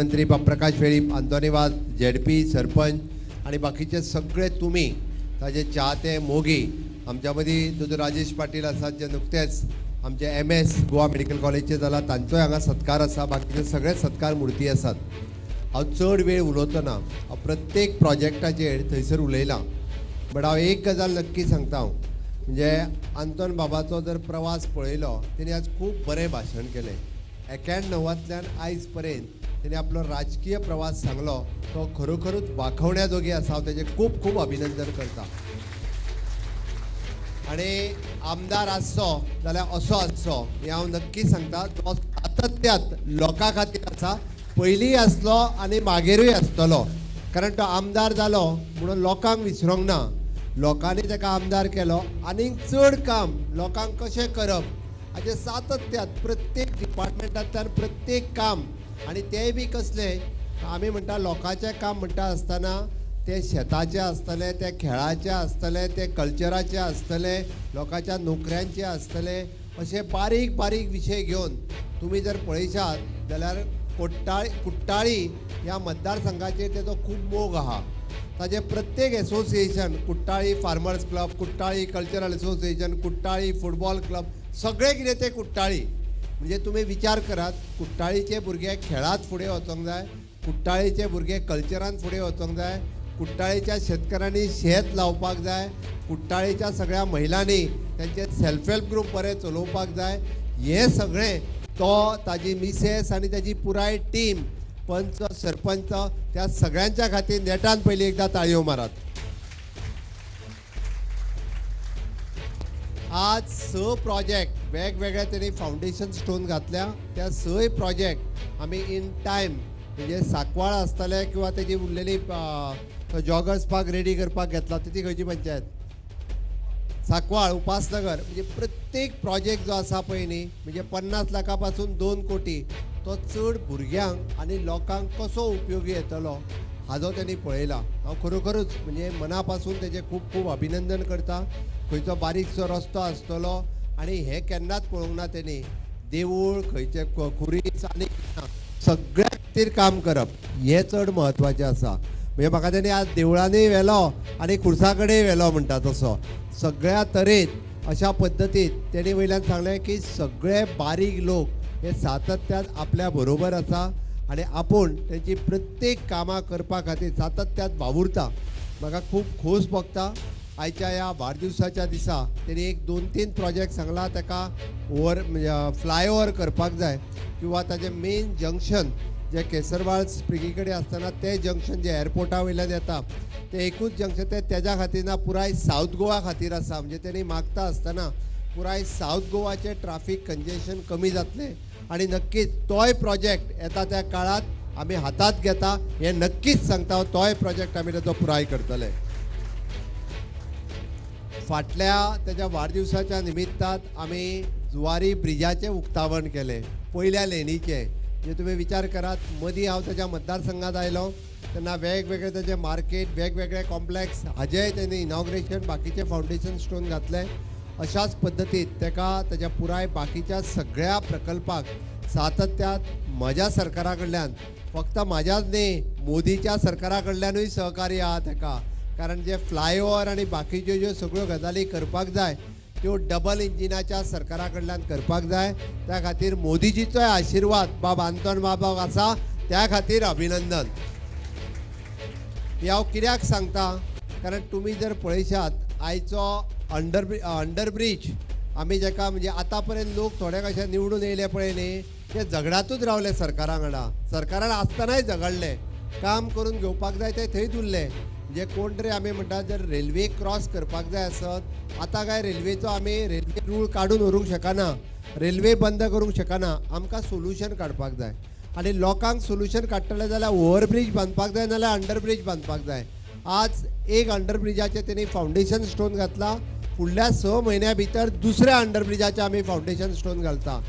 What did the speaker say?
मंत्री प्रकाश वेळीप आंतोनीवाद झेडपी सरपंच आणि बाकीचे सगळे तुमी ताजे चाहते मोगी आमच्या मदीं दोतोर राजेश पाटील आसात जे नुकतेच आमचे एम एस गोवा मेडिकल कॉलेजचे जाला तांचोय हांगा सत्कार आसा बाकीचे सगळे सत्कार मुर्ती आसात हांव चड वेळ उलोवचो ना हांव प्रत्येक प्रोजेक्टाचेर थंयसर उलयलां. बट हांव एक गजाल नक्की सांगता हांव म्हणजे आंतोन बाबाचो जर प्रवास पळयलो तेणी आज खूब बरें भाशण केलें. एक्याण्णवांतल्यान आयज पर्यंत त्याने आपलो राजकीय प्रवास सांगलो तो खरोखरच वाखवण्या जोगी आसा हांव तेजें खूब खूब अभिनंदन करता आणि आमदार आसचो जाल्यार असो आसचो हें हांव नक्की सांगता तो सातत्यात लोकां खातीर आसा पयलींय आसलो आनी मागीरूय आसतलो कारण तो आमदार जालो म्हणून लोकांक विसरोंक ना. लोकांनी ताका आमदार केलो आनीक चड काम लोकांक कशें करप हाचें सातत्यात प्रत्येक डिपार्टमेंटांतल्यान प्रत्येक काम आनी तेंय बी कसलें आमी म्हणटा लोकांचें काम म्हणटा आसतना ते शेताचे आसतले ते खेळाचे आसतले ते कल्चराचे आसतले लोकांच्या नोकऱ्यांचे आसतले अशे बारीक बारीक विशय घेवन तुमी जर पळयशात जाल्यार कोट्टाळी कुट्टाळी ह्या मतदारसंघाचेर तेजो खूब मोग आहा ताजे प्रत्येक association Kuttali farmers club Kuttali cultural association Kuttali football club सगळे कितें ते कुट्टाळी. म्हणजे तुमी विचार करात कुट्टाळीचे भुरगे खेळांत फुडें वचोंक जाय कुट्टाळीचे भुरगे कल्चरान फुडें वचोंक जाय कुट्टाळीच्या शेतकऱ्यांनी शेत लावपाक जाय कुट्टाळीच्या सगळ्या महिलांनी त्यांचे सेल्फ हेल्प ग्रूप बरे चलोवपाक जाय हे सगळें तो ताजी मिसेस आनी ताजी पुराय टीम पंच सरपंच त्या सगळ्यांच्या खातीर नेटान पयलीं एकदां ताळयो मारात. आज स प्रोजेक्ट वेगवेगळ्या त्यांनी फाउंडेशन स्टोन घातल्या. त्या सय प्रोजेक्ट आमी इन टायम म्हणजे साकवाळ आसतले किंवा तेजी उरलेली जॉगर्स पार्क रेडी करपाक घेतला ती खंयची म्हणजे पंचायत साकवाळ उपासनगर म्हणजे प्रत्येक प्रोजेक्ट जो आसा पळय न्ही म्हणजे पन्नास लाखा पासून दोन कोटी तो चड भुरग्यांक आनी लोकांक कसो उपयोगी येतलो? हाजो त्यांनी पळयला हांव खरोखरूच म्हणजे मना पासून तेजें खूब खूब अभिनंदन करता. खंयचो बारीकसो रस्तो आसतलो आनी हें केन्नाच पळोवंक ना तेणी देवूळ खंयचे खुरीस आनी सगळ्या खातीर काम करप हें चड म्हत्वाचें आसा. म्हणजे म्हाका तेणी आज देवळांनी व्हेलो आनी खुर्सा कडेन व्हेलो म्हणटा तसो. सगळ्या तरेन अशा पद्दतीन तेणी वयल्यान सांगलें की सगळे बारीक लोक हे सातत्यान आपल्या बरोबर आसा. आनी आपूण त्यांची प्रत्येक कामां करपा खातीर सातत्यात वावुरता. म्हाका खूब खोस भोगता आयच्या ह्या वाडदिवसाच्या दिसा तेणी एक दोन तीन प्रोजेक्ट सांगला ताका ओवर म्हणजे फ्लायओवर करपाक जाय. किंवा ताजें मेन जंक्शन जे केसरवाळ स्प्रिगी कडेन आसतना तें जंक्शन जे एअरपोर्टा वयल्यान येता तें एकूच जंक्शन तें तेज्या खातीर ना पुराय सावथ गोवा खातीर आसा म्हणजे तेणी मागता आसतना पुराय सावथ गोवाचें ट्राफीक कंजेशन कमी जातलें. आनी नक्कीच तोय प्रोजेक्ट येता त्या काळात आमी हातात घेता. हें नक्कीच सांगता तोय प्रोजेक्ट आमी ताचो पुराय करतले. फाटल्या त्याच्या वाडदिवसाच्या निमित्तात आमी जुवारी ब्रिजाचें उक्तावण केलें पयल्या लेणीचे. जे तुमी विचार करात मदीं हांव त्याच्या मतदारसंघात आयलो. तेन्ना वेगवेगळे त्याचे मार्केट वेगवेगळे कॉम्प्लेक्स हाजेंय तेणी इनॉग्रेशन बाकीचे फाउंडेशन स्टोन घातलें. अशाच पद्धतीत ताका तेच्या पुराय बाकीच्या सगळ्या प्रकल्पाक सातत्यात म्हज्या सरकारा कडल्यान फक्त माझ्याच न्ही मोदीच्या सरकारा कडल्यानूय सहकार्य आहा ताका कारण जे फ्लायओवर आनी बाकीच्यो ज्यो सगळ्यो गजाली करपाक जाय त्यो डबल इंजिनाच्या सरकारा कडल्यान करपाक जाय त्या खातीर मोदीजीचोय आशिर्वाद बाब आंतोन बाबाक आसा त्या खातीर अभिनंदन. हे हांव कित्याक सांगता? कारण तुमी जर पळयशात आयचो अंडर अंडर ब्रिज. आमी जाका म्हणजे आतां पर्यंत लोक थोडे कशे निवडून येयले पळय न्ही ते झगडातूच रावले सरकारा वांगडा सरकारान आसतनाय झगडले. काम करून घेवपाक जाय ते थंयच उरले जे कोण तरी आमी म्हणटात जर रेल्वे क्रॉस करपाक जाय आसत आतां काय रेल्वेचो आमी रेल्वे रूळ काडून व्हरूंक शकना. रेल्वे बंद करूंक शकना. आमकां सोल्युशन काडपाक जाय. आनी लोकांक सोल्युशन काडटले जाल्यार ओव्हरब्रीज बांदपाक जाय नाल्यार अंडरब्रिज बांदपाक जाय. आज एक अंडर ब्रिजाचे तेणी फाउंडेशन स्टोन घातला. फुडल्या स म्हयन्या भितर दुसऱ्या अंडर ब्रिजाचे आमी फाउंडेशन स्टोन घालता.